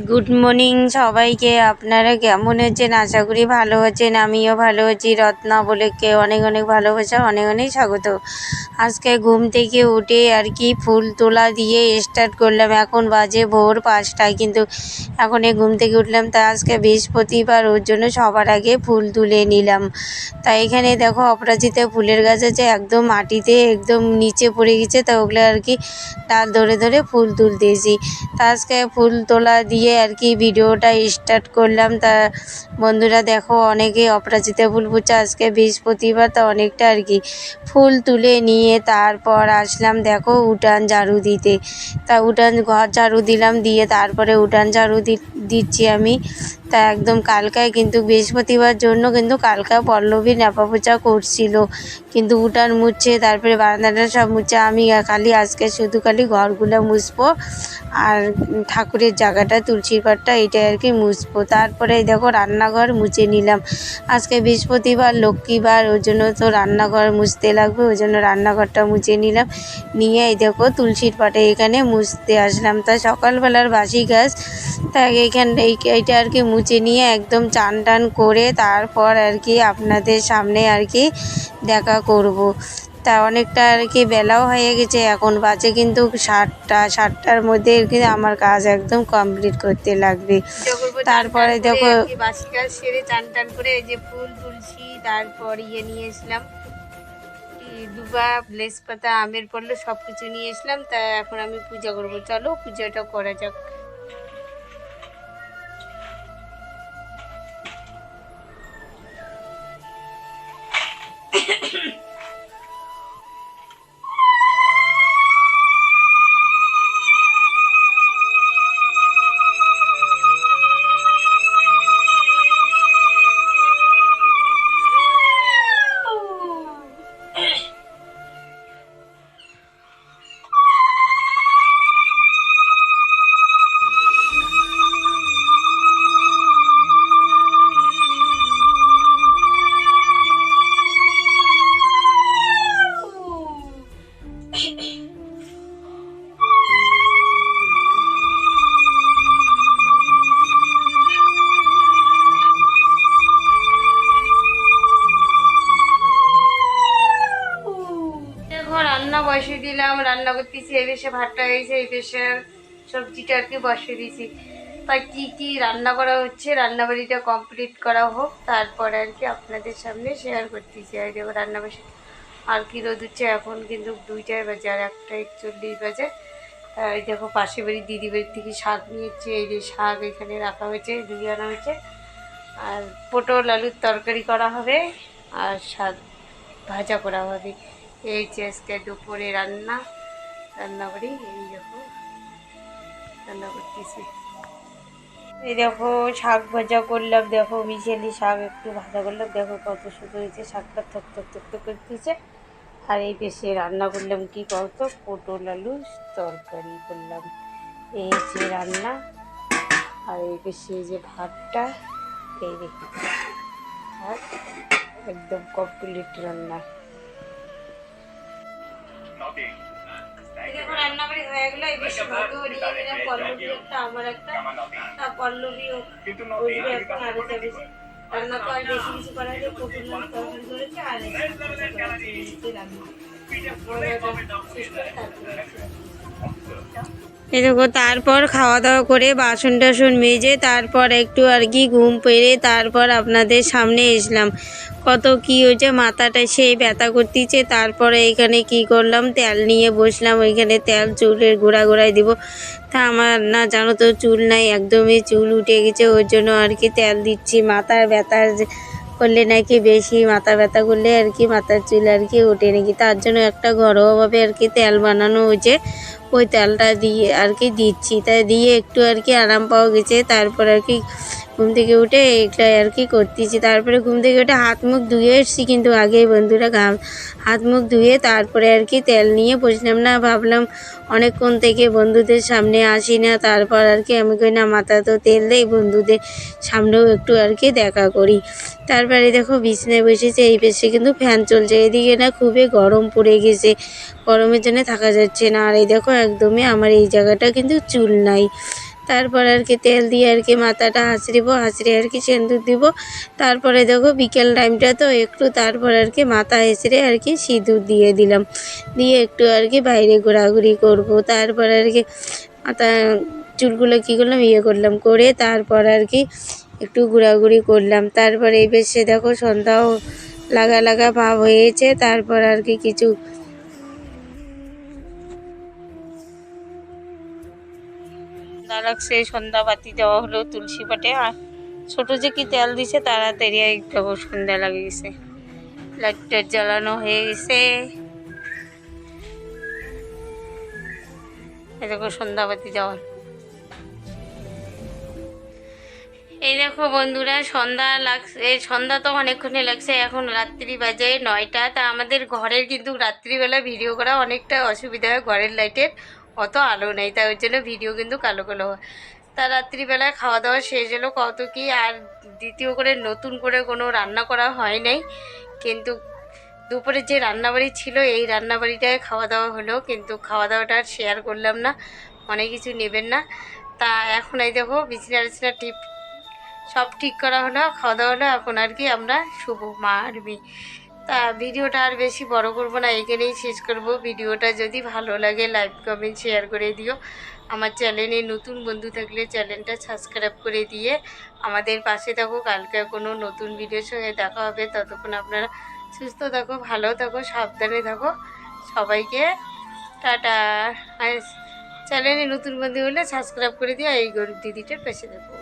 Good morning সবাইকে। আপনারা কেমন আছেন? আশা করি ভালো আছেন, আমিও ভালো আছি। রত্না বলে কে অনেক অনেক ভালোবাসা, অনেক অনেক স্বাগত। আজকে ঘুম থেকে উঠে আর কি ফুল তোলা দিয়ে স্টার্ট করলাম। এখন বাজে ভোর পাঁচটায় কিন্তু এখন এই ঘুম থেকে উঠলাম। তা আজকে বৃহস্পতিবার, ওর জন্য সবার আগে ফুল তুলে নিলাম। তাই এখানে দেখো অপরাজিতা ফুলের গাছ আছে, একদম মাটিতে একদম নিচে পড়ে গেছে। তা ওগুলো আর কি ডাল ধরে ধরে ফুল তুলতেছি। তা আজকে ফুল তোলা দিয়ে আর কি ভিডিওটা স্টার্ট করলাম। তা বন্ধুরা দেখো অনেকে অপরাজিতা ফুল পুজো, আজকে বৃহস্পতিবার, তা অনেকটা আর কি ফুল তুলে নিয়ে তারপর আসলাম, দেখো উঠান ঝাড়ু দিতে। তা উঠান ঘর ঝাড়ু দিলাম, দিয়ে তারপরে উঠান ঝাড়ু দিচ্ছি আমি। তা একদম কালকায় কিন্তু বৃহস্পতিবার জন্য কিন্তু কালকা পল্লবী ন্যাপা পূজা করছিল। কিন্তু উঠান মুছছে তারপরে বারান্দাটা সব মুছে, আমি খালি আজকে শুধু খালি ঘরগুলো মুছবো আর ঠাকুরের জায়গাটা, তুলসীর পাড়টা এটাই আর কি মুছবো। তারপরে দেখো রান্নাঘর মুছে নিলাম। আজকে বৃহস্পতিবার, লক্ষ্মীবার, ওই জন্য তো রান্নাঘর মুছতে লাগবে, ওই জন্য রান্নাঘরটা মুছে নিলাম। নিয়ে এই দেখো তুলসীর পাটে এখানে মুছতে আসলাম। তা সকালবেলার বাসি গাছ তা এইখান এই এইটা আর কি মুছে নিয়ে একদম চান টান করে তারপর আর কি আপনাদের সামনে আর কি দেখা করব। তা অনেকটা আর কি বেলাও হয়ে গেছে এখন বাজে কিন্তু সাতটা সাতটার মধ্যে আর কি আমার কাজ একদম কমপ্লিট করতে লাগবে। তারপরে দেখো বাসি কাজ সেরে চান টান করে এই যে ফুল তুলসী তারপর ইয়ে নিয়ে এসলাম। দুবা ব্লেস পাতা আমের পড়ল সব কিছু নিয়ে এসলাম তা এখন আমি পূজা করব। চলো পূজাটা করা যাক। দিলাম, রান্না করতেছি, এই বেশে ভাতটা হয়েছে, এই বেশে সবজিটা আর কি বসিয়ে দিয়েছি। তাই কি কি রান্না করা হচ্ছে, রান্নাবাড়িটা কমপ্লিট করা হোক, তারপরে আর কি আপনাদের সামনে শেয়ার করতেছি। আর দেখো রান্না বসে। আর কি রোদ হচ্ছে এখন কিন্তু দুইটায় বাজে আর একটা একচল্লিশ বাজে। এই দেখো পাশে বাড়ি দিদি বাড়ির থেকে শাক নিয়েছে, এই যে শাক এখানে রাখা হয়েছে ধুয়ে আনা হয়েছে। আর পটল, আলুর তরকারি করা হবে, আর শাক ভাজা করা হবে। এই যে আজকে দুপুরে রান্না রান্না করি এই দেখো রান্না করতেছি এই দেখো, শাক ভাজা করলাম, দেখো, মিশেলি শাক, একটু ভাজা করলাম, দেখো কত সুন্দর হয়েছে, শাকটা থক থক থক থক করতেছে আর এই বেশি রান্না করলাম কি কত পটল আলু তরকারি করলাম। এই যে রান্না, আর এই বেশি যে ভাতটা, এই দেখি। ভাত একদম কমপ্লিট রান্না। রান্নাবাড়ি হয়ে গেলো এই বেশি ভাগে হরিয়ে নিলাম পল্লবী একটা আমার একটা তা পল্লবী ও- বসবে এখন আরও চাইছে রান্না আর বেশি। কিছু করা হয়নি কঠিন তরকারি করেছে আর রান্না। শেষ করে তারপরে। এই তারপর খাওয়া দাওয়া করে বাসন টাসন মেজে তারপর একটু আর কি ঘুম পেরে তারপর আপনাদের সামনে এসলাম। কত কি হয়েছে, মাথাটা সেই ব্যথা করতেছে, তারপরে এখানে কি করলাম, তেল নিয়ে বসলাম, ওইখানে তেল চুলের গোড়া গোড়ায় দিব। তা আমার না জানো তো চুল নাই, একদমই চুল উঠে গেছে, ওর জন্য আর কি তেল দিচ্ছি, মাথার ব্যথা যে- করলে নাকি বেশি মাথা ব্যথা করলে আর কি, মাথার চুল আর কি ওঠে নাকি। তার জন্য একটা ঘরোয়াভাবে আর কি তেল বানানো হয়েছে। ওই তেলটা দিয়ে আর কি দিচ্ছি। তাই দিয়ে একটু আর কি আরাম পাওয়া গেছে। তারপর আর কি ঘুম থেকে উঠে এটাই আর কি করতেছি। তারপরে ঘুম থেকে উঠে হাত মুখ ধুয়ে এসছি কিন্তু আগে বন্ধুরা ঘাম হাত মুখ ধুয়ে তারপরে আর কি তেল নিয়ে বসলাম না। ভাবলাম অনেকক্ষণ থেকে বন্ধুদের সামনে আসি না। তারপর আর কি আমি কই, না, মাথা তো তেল দেই, বন্ধুদের সামনেও একটু আর কি দেখা করি। তারপরে দেখো, বিছনায় বসেছে, এই পাশে কিন্তু ফ্যান চলছে। এদিকে না খুবই গরম পড়ে গেছে। গরমের জন্য থাকা যাচ্ছে না। আর এই দেখো, একদমই আমার এই জায়গাটা কিন্তু চুল নাই। তারপর আর কি তেল দিয়ে আর কি মাথাটা হাঁচড়িব হাঁচড়ে আর কি সিঁদুর দিব। তারপরে দেখো, বিকেল টাইমটা তো একটু, তারপর আর কি মাথা হেঁচড়ে আর কি সিঁদুর দিয়ে দিলাম। দিয়ে একটু আর কি বাইরে ঘোরাঘুরি করব। তারপর আর কি মাথা চুলগুলো কী করলাম? ইয়ে করলাম, করে তারপর আর কি একটু ঘোরাঘুরি করলাম। তারপরে এই বেশে দেখো সন্ধ্যাও লাগা লাগা ভাব হয়েছে, তারপর আর কি কিছু লাগছে সন্ধ্যা বাতি দেওয়া হলো তুলসী পাটে। আর ছোট যে কি তেল দিছে তাড়াতাড়ি একটু সন্ধ্যা লাগে গেছে লাইট টাইট জ্বালানো হয়ে গেছে। দেখো সন্ধ্যাবাতি দেওয়া এই দেখো বন্ধুরা, সন্ধ্যা লাগছে সন্ধ্যা তো অনেকক্ষণে লাগছে, এখন রাত্রি বাজে নয়টা। তা আমাদের ঘরের কিন্তু রাত্রিবেলা ভিডিও করা অনেকটা অসুবিধা হয় ঘরের লাইটের, অত আলো নেই তাই ওই জন্য ভিডিও কিন্তু কালো কালো হয়। তা রাত্রিবেলায় খাওয়া দাওয়া শেষ হলো কত কি আর দ্বিতীয় করে নতুন করে কোনো রান্না করা হয় নাই, কিন্তু দুপুরে যে রান্নাবাড়ি ছিল, এই রান্নাবাড়িটায় খাওয়া দাওয়া হলো, কিন্তু খাওয়া দাওয়াটা আর শেয়ার করলাম না, অনেক কিছু নেবেন না। তা এখন এই দেখো বিছনা টিছনা টিপ সব ঠিক করা হলো, খাওয়া দাওয়া হলো, এখন আর কি আমরা শুভ মা আর মেয়ে। তা ভিডিওটা আর বেশি বড় করব না, এখানেই শেষ করব। ভিডিওটা যদি ভালো লাগে লাইক কমেন্ট শেয়ার করে দিও। আমার চ্যানেলে নতুন বন্ধু থাকলে চ্যানেলটা সাবস্ক্রাইব করে দিয়ে আমাদের পাশে থাকো। কালকে কোনো নতুন ভিডিওর সঙ্গে দেখা হবে। ততক্ষণ আপনারা সুস্থ থাকো, ভালো থাকো, সাবধানে থাকো। সবাইকে টাটা। চ্যানেলে নতুন বন্ধু হলে সাবস্ক্রাইব করে দিও। এই গরিব দিদিটার পাশে থাকো।